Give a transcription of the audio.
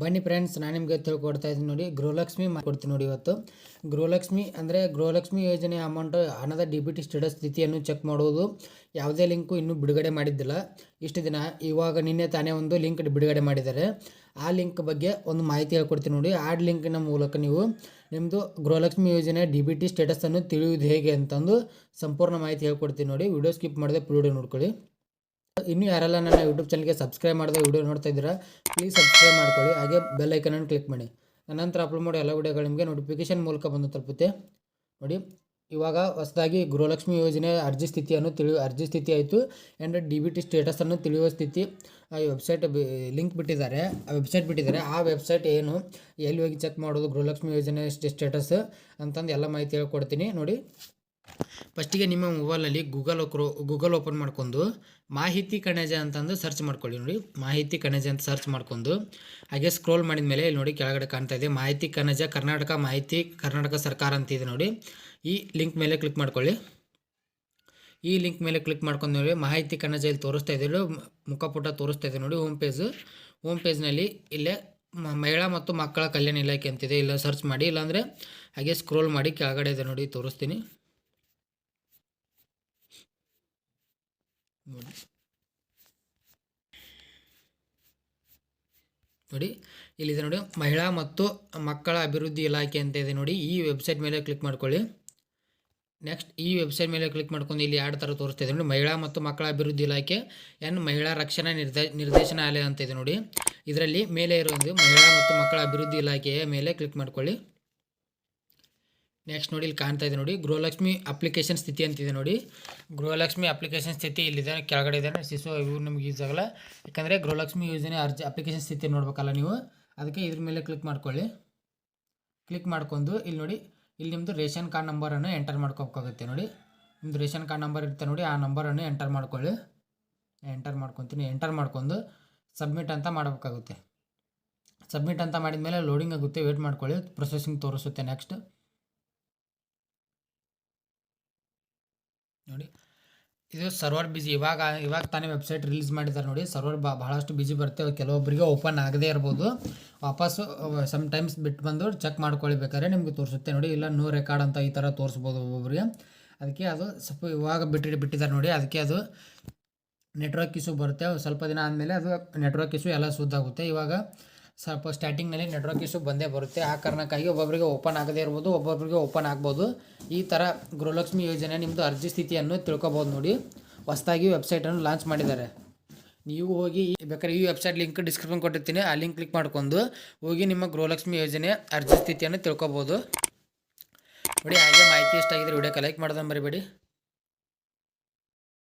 ಬನ್ನಿ ಫ್ರೆಂಡ್ಸ್ ನಾನು ನಿಮಗೆ ತಿಳ್ಕೊಡ್ತಾ ಇದ್ದೀನಿ ನೋಡಿ. ಗೃಹಲಕ್ಷ್ಮಿ ಮಾಡ್ಕೊಡ್ತೀನಿ ನೋಡಿ ಇವತ್ತು. ಗೃಹಲಕ್ಷ್ಮಿ ಅಂದರೆ ಗೃಹಲಕ್ಷ್ಮಿ ಯೋಜನೆ ಅಮೌಂಟ್ ಹಣದ ಡಿ ಬಿ ಟಿ ಸ್ಟೇಟಸ್ ಸ್ಥಿತಿಯನ್ನು ಚೆಕ್ ಮಾಡುವುದು ಯಾವುದೇ ಲಿಂಕು ಇನ್ನೂ ಬಿಡುಗಡೆ ಮಾಡಿದ್ದಿಲ್ಲ. ಇಷ್ಟು ದಿನ ಇವಾಗ ನಿನ್ನೆ ತಾನೇ ಒಂದು ಲಿಂಕ್ ಬಿಡುಗಡೆ ಮಾಡಿದ್ದಾರೆ. ಆ ಲಿಂಕ್ ಬಗ್ಗೆ ಒಂದು ಮಾಹಿತಿ ಹೇಳ್ಕೊಡ್ತೀನಿ ನೋಡಿ. ಆ ಲಿಂಕ್ನ ಮೂಲಕ ನೀವು ನಿಮ್ಮದು ಗೃಹಲಕ್ಷ್ಮಿ ಯೋಜನೆ ಡಿ ಬಿ ಟಿ ಸ್ಟೇಟಸನ್ನು ತಿಳಿಯುವುದು ಹೇಗೆ ಅಂತಂದು ಸಂಪೂರ್ಣ ಮಾಹಿತಿ ಹೇಳ್ಕೊಡ್ತೀನಿ ನೋಡಿ. ವಿಡಿಯೋ ಸ್ಕಿಪ್ ಮಾಡದೆ ಫುಲ್ ನೋಡ್ಕೊಳ್ಳಿ. ಇನ್ನೂ ಯಾರೆಲ್ಲ ನನ್ನ ಯೂಟ್ಯೂಬ್ ಚಾನಲ್ಗೆ ಸಬ್ಸ್ಕ್ರೈಬ್ ಮಾಡಿದೆ ವೀಡಿಯೋ ನೋಡ್ತಾ ಇದ್ದೀರಾ ಪ್ಲೀಸ್ ಸಬ್ಸ್ಕ್ರೈಬ್ ಮಾಡ್ಕೊಳ್ಳಿ. ಹಾಗೆ ಬೆಲ್ ಐಕನನ್ನು ಕ್ಲಿಕ್ ಮಾಡಿ. ನಂತರ ಅಪ್ಲೋಡ್ ಮಾಡೋ ಎಲ್ಲ ವೀಡಿಯೋಗಳು ನಿಮಗೆ ನೋಟಿಫಿಕೇಶನ್ ಮೂಲಕ ಬಂದು ತಲುಪುತ್ತೆ. ನೋಡಿ, ಇವಾಗ ಹೊಸದಾಗಿ ಗೃಹಲಕ್ಷ್ಮಿ ಯೋಜನೆ ಅರ್ಜಿ ಸ್ಥಿತಿಯನ್ನು ತಿಳಿ ಅರ್ಜಿ ಸ್ಥಿತಿ ಆಯಿತು. ಆ್ಯಂಡ್ ಡಿ ಬಿ ಟಿ ಸ್ಟೇಟಸನ್ನು ತಿಳಿಯುವ ಸ್ಥಿತಿ, ಆ ವೆಬ್ಸೈಟ್ ಲಿಂಕ್ ಬಿಟ್ಟಿದ್ದಾರೆ. ಆ ವೆಬ್ಸೈಟ್ ಬಿಟ್ಟಿದ್ದಾರೆ. ಆ ವೆಬ್ಸೈಟ್ ಏನು, ಎಲ್ಲಿ ಹೋಗಿ ಚೆಕ್ ಮಾಡೋದು, ಗೃಹಲಕ್ಷ್ಮಿ ಯೋಜನೆ ಸ್ಟೇಟಸ್ ಅಂತಂದು ಎಲ್ಲ ಮಾಹಿತಿ ಹೇಳ್ಕೊಡ್ತೀನಿ. ನೋಡಿ ಫಸ್ಟಿಗೆ ನಿಮ್ಮ ಮೊಬೈಲಲ್ಲಿ ಗೂಗಲ್ ಕ್ರೋ ಗೂಗಲ್ ಓಪನ್ ಮಾಡ್ಕೊಂಡು ಮಾಹಿತಿ ಕಣಜ ಅಂತಂದು ಸರ್ಚ್ ಮಾಡ್ಕೊಳ್ಳಿ ನೋಡಿ. ಮಾಹಿತಿ ಕಣಜ ಅಂತ ಸರ್ಚ್ ಮಾಡ್ಕೊಂಡು ಹಾಗೆ ಸ್ಕ್ರೋಲ್ ಮಾಡಿದ ಮೇಲೆ ಇಲ್ಲಿ ನೋಡಿ ಕೆಳಗಡೆ ಕಾಣ್ತಾ ಇದೆ. ಮಾಹಿತಿ ಕಣಜ ಕರ್ನಾಟಕ ಮಾಹಿತಿ ಕರ್ನಾಟಕ ಸರ್ಕಾರ ಅಂತ ಇದೆ ನೋಡಿ. ಈ ಲಿಂಕ್ ಮೇಲೆ ಕ್ಲಿಕ್ ಮಾಡ್ಕೊಳ್ಳಿ. ಈ ಲಿಂಕ್ ಮೇಲೆ ಕ್ಲಿಕ್ ಮಾಡ್ಕೊಂಡು ನೋಡಿ ಮಾಹಿತಿ ಕಣಜ ಇಲ್ಲಿ ತೋರಿಸ್ತಾ ಇದೆ ಮುಖಪುಟ ತೋರಿಸ್ತಾ ಇದೆ ನೋಡಿ ಹೋಮ್ ಪೇಜ್ ಹೋಮ್ ಪೇಜ್ನಲ್ಲಿ ಇಲ್ಲೇ ಮಹಿಳಾ ಮತ್ತು ಮಕ್ಕಳ ಕಲ್ಯಾಣ ಇಲಾಖೆ ಅಂತಿದೆ ಇಲ್ಲ ಸರ್ಚ್ ಮಾಡಿ ಇಲ್ಲಾಂದರೆ ಹಾಗೆ ಸ್ಕ್ರೋಲ್ ಮಾಡಿ ಕೆಳಗಡೆ ಇದೆ ನೋಡಿ ತೋರಿಸ್ತೀನಿ. ನೋಡಿ. ನೋಡಿ, ಇಲ್ಲಿದೆ ನೋಡಿ, ಮಹಿಳಾ ಮತ್ತು ಮಕ್ಕಳ ಅಭಿವೃದ್ಧಿ ಇಲಾಖೆ ಅಂತ ಇದೆ ನೋಡಿ, ಈ ವೆಬ್ಸೈಟ್ ಮೇಲೆ ಕ್ಲಿಕ್ ಮಾಡ್ಕೊಳ್ಳಿ. ನೆಕ್ಸ್ಟ್ ಈ ವೆಬ್ಸೈಟ್ ಮೇಲೆ ಕ್ಲಿಕ್ ಮಾಡ್ಕೊಂಡು ಇಲ್ಲಿ ಎರಡು ಥರ ತೋರಿಸ್ತಾ ಇದೆ ನೋಡಿ, ಮಹಿಳಾ ಮತ್ತು ಮಕ್ಕಳ ಅಭಿವೃದ್ಧಿ ಇಲಾಖೆ ಎನ್ ಮಹಿಳಾ ರಕ್ಷಣಾ ನಿರ್ದೇ, ನಿರ್ದೇಶನಾಲಯ ಅಂತ ಇದೆ ನೋಡಿ. ಇದರಲ್ಲಿ ಮೇಲೆ ಇರೋದು ಮಹಿಳಾ ಮತ್ತು ಮಕ್ಕಳ ಅಭಿವೃದ್ಧಿ ಇಲಾಖೆಯ ಮೇಲೆ ಕ್ಲಿಕ್ ಮಾಡ್ಕೊಳ್ಳಿ. ನೆಕ್ಸ್ಟ್ ನೋಡಿ ಇಲ್ಲಿ ಕಾಣ್ತಾ ಇದೆ ನೋಡಿ. ಗೃಹಲಕ್ಷ್ಮಿ ಅಪ್ಲಿಕೇಶನ್ ಸ್ಥಿತಿ ಅಂತಿದೆ ನೋಡಿ. ಗೃಹಲಕ್ಷ್ಮಿ ಅಪ್ಲಿಕೇಶನ್ ಸ್ಥಿತಿ ಇಲ್ಲಿದೆ, ಕೆಳಗಡೆ ಇದೆ ಶಿಶು ಇವು ನಿಮ್ಗೆ ಯೂಸ್ ಆಗಲ್ಲ. ಯಾಕಂದರೆ ಗೃಹಲಕ್ಷ್ಮಿ ಯೋಜನೆ ಅರ್ಜಿ ಅಪ್ಲಿಕೇಶನ್ ಸ್ಥಿತಿ ನೋಡ್ಬೇಕಲ್ಲ ನೀವು. ಅದಕ್ಕೆ ಇದ್ರ ಮೇಲೆ ಕ್ಲಿಕ್ ಮಾಡ್ಕೊಳ್ಳಿ. ಕ್ಲಿಕ್ ಮಾಡ್ಕೊಂಡು ಇಲ್ಲಿ ನೋಡಿ, ಇಲ್ಲಿ ನಿಮ್ಮದು ರೇಷನ್ ಕಾರ್ಡ್ ನಂಬರನ್ನು ಎಂಟರ್ ಮಾಡ್ಕೋಬೇಕಾಗುತ್ತೆ ನೋಡಿ. ನಿಮ್ಮದು ರೇಷನ್ ಕಾರ್ಡ್ ನಂಬರ್ ಇರುತ್ತೆ ನೋಡಿ, ಆ ನಂಬರನ್ನು ಎಂಟರ್ ಮಾಡ್ಕೊಳ್ಳಿ. ಎಂಟರ್ ಮಾಡ್ಕೊತೀನಿ. ಎಂಟರ್ ಮಾಡ್ಕೊಂಡು ಸಬ್ಮಿಟ್ ಅಂತ ಮಾಡಬೇಕಾಗುತ್ತೆ. ಸಬ್ಮಿಟ್ ಅಂತ ಮಾಡಿದ ಮೇಲೆ ಲೋಡಿಂಗ್ ಆಗುತ್ತೆ. ವೇಟ್ ಮಾಡ್ಕೊಳ್ಳಿ. ಪ್ರೊಸೆಸಿಂಗ್ ತೋರಿಸುತ್ತೆ ನೆಕ್ಸ್ಟ್ ನೋಡಿ. ಇದು ಸರ್ವರ್ ಬಿಜಿ ಇವಾಗ ಇವಾಗ ತಾನೇ ವೆಬ್ಸೈಟ್ ರಿಲೀಸ್ ಮಾಡಿದ್ದಾರೆ ನೋಡಿ. ಸರ್ವರ್ ಬಾ ಭಾಳಷ್ಟು ಬಿಜಿ ಬರುತ್ತೆ. ಕೆಲವೊಬ್ಬರಿಗೆ ಓಪನ್ ಆಗದೇ ಇರ್ಬೋದು. ವಾಪಸ್ಸು ಸಮ್ ಟೈಮ್ಸ್ ಬಿಟ್ಟು ಬಂದು ಚೆಕ್ ಮಾಡ್ಕೊಳ್ಬೇಕಾದ್ರೆ ನಿಮಗೆ ತೋರಿಸುತ್ತೆ ನೋಡಿ. ಇಲ್ಲ ನೋ ರೆಕಾರ್ಡ್ ಅಂತ ಈ ಥರ ತೋರಿಸ್ಬೋದು ಒಬ್ಬೊಬ್ಬರಿಗೆ ಅದಕ್ಕೆ ಅದು ಸ್ವಲ್ಪ ಇವಾಗ ಬಿಟ್ಟು ಬಿಟ್ಟಿದ್ದಾರೆ ನೋಡಿ. ಅದಕ್ಕೆ ಅದು ನೆಟ್ವರ್ಕ್ ಇಶ್ಯೂ ಬರುತ್ತೆ. ಸ್ವಲ್ಪ ದಿನ ಆದಮೇಲೆ ಅದು ನೆಟ್ವರ್ಕ್ ಇಶ್ಯೂ ಎಲ್ಲ ಸುದ್ದಾಗುತ್ತೆ. ಇವಾಗ ಸ್ವಲ್ಪ ಸ್ಟಾರ್ಟಿಂಗ್ನಲ್ಲಿ ನೆಟ್ವರ್ಕ್ ಇಶ್ಯೂ ಬಂದೇ ಬರುತ್ತೆ. ಆ ಕಾರಣಕ್ಕಾಗಿ ಒಬ್ಬೊಬ್ಬರಿಗೆ ಓಪನ್ ಆಗದೇ ಇರ್ಬೋದು ಒಬ್ಬೊಬ್ಬರಿಗೆ ಓಪನ್ ಆಗ್ಬೋದು. ಈ ಥರ ಗೃಹಲಕ್ಷ್ಮಿ ಯೋಜನೆ ನಿಮ್ಮದು ಅರ್ಜಿ ಸ್ಥಿತಿಯನ್ನು ತಿಳ್ಕೊಬೋದು ನೋಡಿ. ಹೊಸದಾಗಿ ವೆಬ್ಸೈಟನ್ನು ಲಾಂಚ್ ಮಾಡಿದ್ದಾರೆ. ನೀವು ಹೋಗಿ ಬೇಕಾದ್ರೆ ಈ ವೆಬ್ಸೈಟ್ ಲಿಂಕ್ ಡಿಸ್ಕ್ರಿಪ್ಷನ್ ಕೊಟ್ಟಿರ್ತೀನಿ. ಆ ಲಿಂಕ್ ಕ್ಲಿಕ್ ಮಾಡ್ಕೊಂಡು ಹೋಗಿ ನಿಮ್ಮ ಗೃಹಲಕ್ಷ್ಮಿ ಯೋಜನೆ ಅರ್ಜಿ ಸ್ಥಿತಿಯನ್ನು ತಿಳ್ಕೊಬೋದು. ನೋಡಿ, ಹಾಗೆ ಮಾಹಿತಿ ಇಷ್ಟ ಆಗಿದ್ರೆ ವಿಡಿಯೋಕ್ಕೆ ಲೈಕ್